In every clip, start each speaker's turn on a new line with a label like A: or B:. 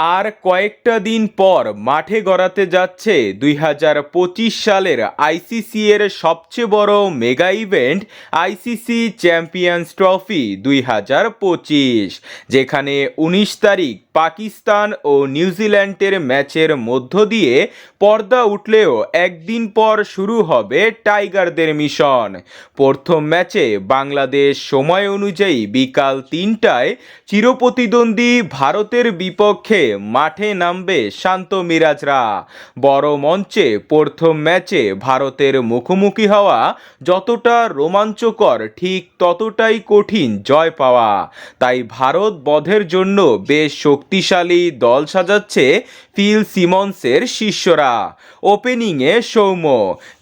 A: আর কয়েকটা দিন পর মাঠে গড়াতে যাচ্ছে দুই হাজার পঁচিশ সালের আইসিসি এর সবচেয়ে বড় mega event ICC Champions Trophy দুই হাজার পঁচিশ, যেখানে উনিশ তারিখ পাকিস্তান ও নিউজিল্যান্ডের ম্যাচের মধ্য দিয়ে পর্দা উঠলেও একদিন পর শুরু হবে টাইগারদের মিশন। প্রথম ম্যাচে বাংলাদেশ সময় অনুযায়ী বিকাল তিনটায় চিরপ্রতিদ্বন্দ্বী ভারতের বিপক্ষে মাঠে নামবে শান্ত মিরাজরা। বড় মঞ্চে প্রথম ম্যাচে ভারতের মুখোমুখি হওয়া যতটা রোমাঞ্চকর, ঠিক ততটাই কঠিন জয় পাওয়া। তাই ভারত বধের জন্য বেশ শক্তিশালী দল সাজাচ্ছে ফিল সিমন্সের শিষ্যরা। ওপেনিংয়ে সৌম্য।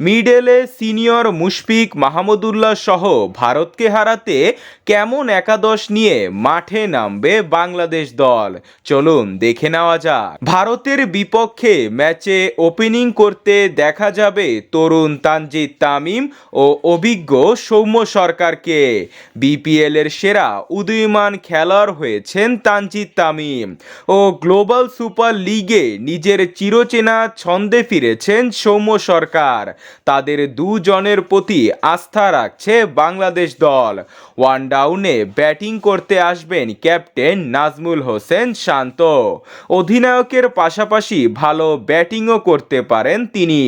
A: মিডেলে সিনিয়র মুশফিক মাহমুদুল্লাহ সহ ভারতকে হারাতে কেমন একাদশ নিয়ে মাঠে নামবে বাংলাদেশ দল? চলুন দেখে নেওয়া যাক। ভারতের বিপক্ষে ম্যাচে ওপেনিং করতে দেখা যাবে তরুণ তানজিদ তামিম ও অভিজ্ঞ সৌম্য সরকারকে। বিপিএলের সেরা উদীয়মান খেলোয়াড় হয়েছেন তানজিদ তামিম। ও গ্লোবাল সুপার লিগে নিজের চিরচেনা ছন্দে ফিরেছেন সৌম্য সরকার। তাদের দুজনের প্রতি আস্থা রাখছে বাংলাদেশ দল। ওয়ান ডাউনে ব্যাটিং করতে আসবেন ক্যাপ্টেন নাজমুল হোসেন শান্ত। অধিনায়কের পাশাপাশি ভালো ব্যাটিংও করতে পারেন তিনি।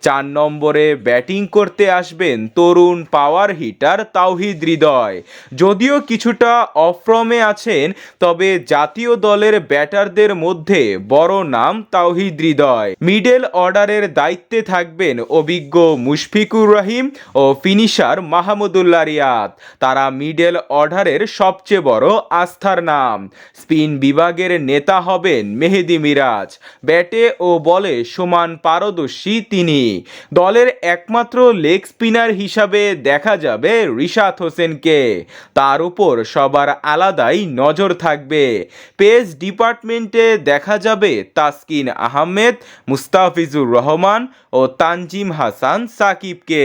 A: চার নম্বরে ব্যাটিং করতে আসবেন তরুণ পাওয়ার হিটার তাওহিদ হৃদয়। যদিও কিছুটা অফ্রমে আছেন, তবে জাতীয় দলের ব্যাটারদের মধ্যে বড় নাম তাওহিদ হৃদয়। মিডল অর্ডারের দায়িত্বে থাকবেন অভিজ্ঞ মুশফিকুর রহিম ও ফিনিশার মাহমুদুল্লাহ রিয়াদ। তারা মিডল অর্ডারের সবচেয়ে বড় আস্থার নাম। স্পিন বিভাগের নেতা হবেন মেহেদি মিরাজ। ব্যাটে ও বলে সমান পারদর্শী তিনি। দলের একমাত্র লেগ স্পিনার হিসাবে দেখা যাবে রিশাদ হোসেনকে। তার উপর সবার আলাদাই নজর থাকবে। পেস ডিপার্টমেন্টে দেখা যাবে তাসকিন আহমেদ মুস্তাফিজুর রহমান ও তানজিম হাসান সাকিবকে।